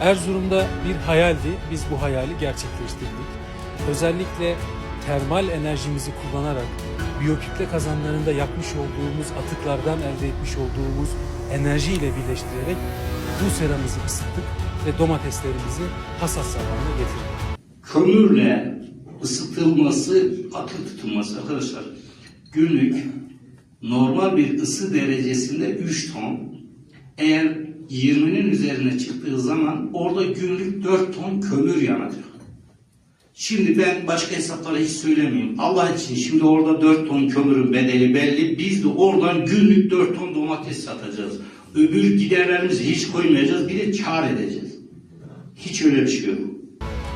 Erzurum'da bir hayaldi. Biz bu hayali gerçekleştirdik. Özellikle termal enerjimizi kullanarak biyokütle kazanlarında yapmış olduğumuz atıklardan elde etmiş olduğumuz enerjiyle birleştirerek bu seramızı ısıttık ve domateslerimizi hasat zamanına getirdik. kömürle ısıtılması, akıl tutulması arkadaşlar. Günlük normal bir ısı derecesinde 3 ton. Eğer 20'nin üzerine çıktığı zaman orada günlük 4 ton kömür yanacak. Şimdi ben başka hesapları hiç söylemeyeyim. Allah için şimdi orada 4 ton kömürün bedeli belli. Biz de oradan günlük 4 ton domates satacağız. Öbür giderlerimizi hiç koymayacağız. Bir de kar edeceğiz. Hiç öyle bir şey yok.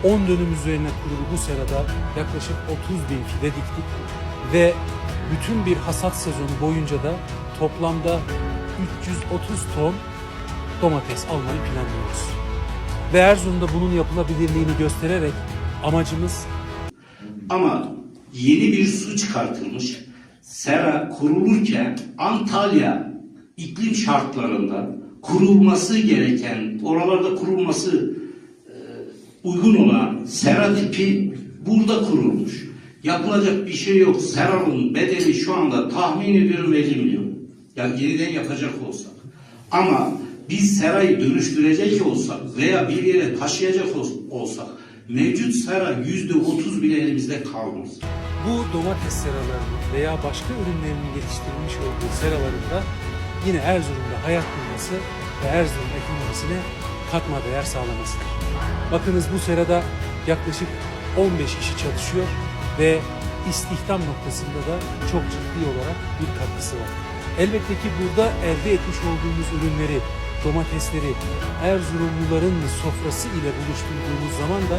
10 dönüm üzerine kurulu bu serada yaklaşık 30 bin fide diktik ve bütün bir hasat sezonu boyunca da toplamda 330 ton domates almayı planlıyoruz. Ve Erzurum'da bunun yapılabilirliğini göstererek amacımız Ama yeni bir su çıkartılmış. Sera kurulurken Antalya iklim şartlarında kurulması gereken, oralarda kurulması e, uygun olan sera tipi burada kurulmuş. Yapılacak bir şey yok. Seranın bedeli şu anda tahmin ediyorum 50 milyon. Ya yeniden yapacak olsak. Ama biz serayı dönüştürecek olsak veya bir yere taşıyacak ol- olsak mevcut sera yüzde otuz bile elimizde kalmaz. bu domates seralarının veya başka ürünlerin geliştirilmiş olduğu seralarında yine Erzurum'da hayat bulması ve Erzurum ekonomisine katma değer sağlamasıdır. Bakınız bu serada yaklaşık 15 kişi çalışıyor ve istihdam noktasında da çok ciddi olarak bir katkısı var. Elbette ki burada elde etmiş olduğumuz ürünleri, domatesleri Erzurumluların sofrası ile buluşturduğumuz zaman da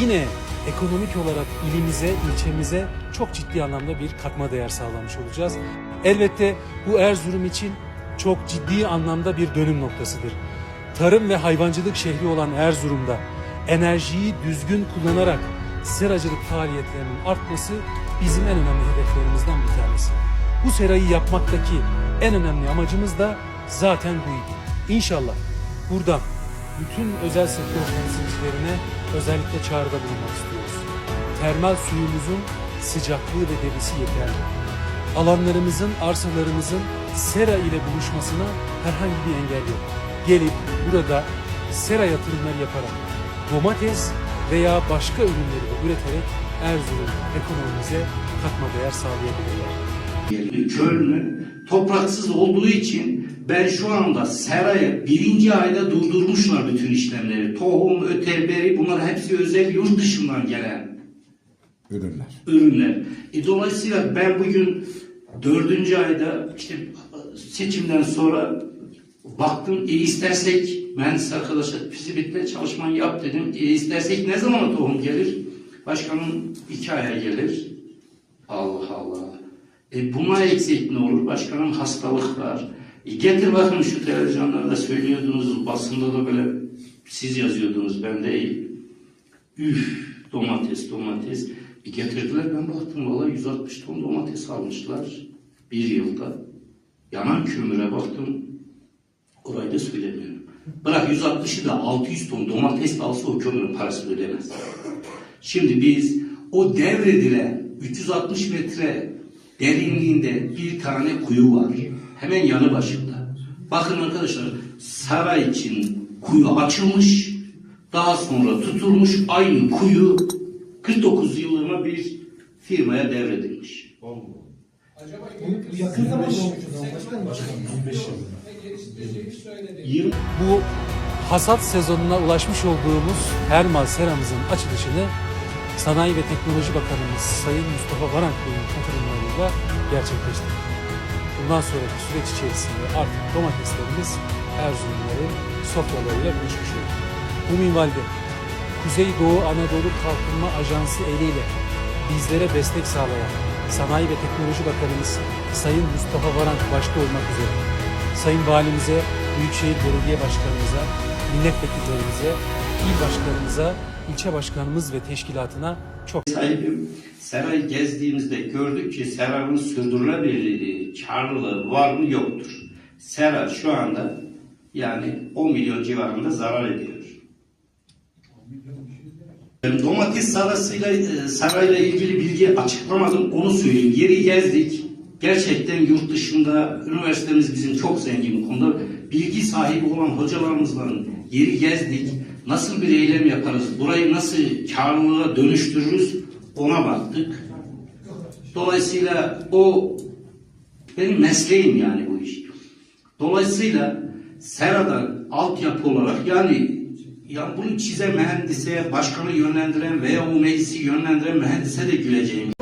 yine ekonomik olarak ilimize, ilçemize çok ciddi anlamda bir katma değer sağlamış olacağız. Elbette bu Erzurum için çok ciddi anlamda bir dönüm noktasıdır. Tarım ve hayvancılık şehri olan Erzurum'da enerjiyi düzgün kullanarak seracılık faaliyetlerinin artması bizim en önemli hedeflerimizden bir tanesi. Bu serayı yapmaktaki en önemli amacımız da zaten buydu. İnşallah buradan bütün özel sektör temsilcilerine özellikle çağrıda bulunmak istiyoruz. Termal suyumuzun sıcaklığı ve debisi yeterli. Alanlarımızın, arsalarımızın sera ile buluşmasına herhangi bir engel yok. Gelip burada sera yatırımları yaparak domates veya başka ürünleri de üreterek Erzurum ekonomimize katma değer sağlayabilirler. Yerini, Köln'ü topraksız olduğu için ben şu anda serayı birinci ayda durdurmuşlar bütün işlemleri. Tohum, öte, beri bunlar hepsi özel yurt dışından gelen ürünler. ürünler. E, dolayısıyla ben bugün dördüncü ayda işte seçimden sonra baktım e istersek mühendis arkadaşlar fizibitle çalışmayı yap dedim. E istersek ne zaman tohum gelir? Başkanım iki aya gelir. E buna eksik ne olur? Başkanım hastalık var. E getir bakın şu televizyonlarda söylüyordunuz, basında da böyle siz yazıyordunuz ben değil. Üf domates domates. E getirdiler ben baktım valla 160 ton domates almışlar bir yılda. Yanan kömüre baktım orayı da söylemiyorum. Bırak 160'ı da 600 ton domates de alsa o kömürün parasını ödemez. Şimdi biz o devredilen 360 metre derinliğinde bir tane kuyu var. Hemen yanı başında. Bakın arkadaşlar saray için kuyu açılmış. Daha sonra tutulmuş aynı kuyu 49 yıllığına bir firmaya devredilmiş. Yakın zamanda olmuş o zaman başkanım. Başkanım 15 yıl. 20 Bu hasat sezonuna ulaşmış olduğumuz Hermal Seramızın açılışını Sanayi ve Teknoloji Bakanımız Sayın Mustafa Varank Bey'in katılımlarıyla gerçekleştirdik. Bundan sonraki süreç içerisinde artık domateslerimiz Erzurumların sofralarıyla buluşmuş oldu. Bu minvalde Kuzey Doğu Anadolu Kalkınma Ajansı eliyle bizlere destek sağlayan Sanayi ve Teknoloji Bakanımız Sayın Mustafa Varank başta olmak üzere Sayın Valimize, Büyükşehir Belediye Başkanımıza, milletvekillerimize, il başkanımıza, ilçe başkanımız ve teşkilatına çok sahibim. Serayı gezdiğimizde gördük ki Sera'nın sürdürülebilirliği, karlılığı var mı yoktur. Sera şu anda yani 10 milyon civarında zarar ediyor. Domates sarasıyla, e, sarayla ilgili bilgi açıklamadım. Onu söyleyeyim. Yeri gezdik. Gerçekten yurt dışında üniversitemiz bizim çok zengin bu konuda. Bilgi sahibi olan hocalarımızla yeri gezdik. Nasıl bir eylem yaparız? Burayı nasıl karlılığa dönüştürürüz? Ona baktık. Dolayısıyla o benim mesleğim yani bu iş. Dolayısıyla Sera'dan altyapı olarak yani ya bunu çizen mühendise, başkanı yönlendiren veya o meclisi yönlendiren mühendise de güleceğim.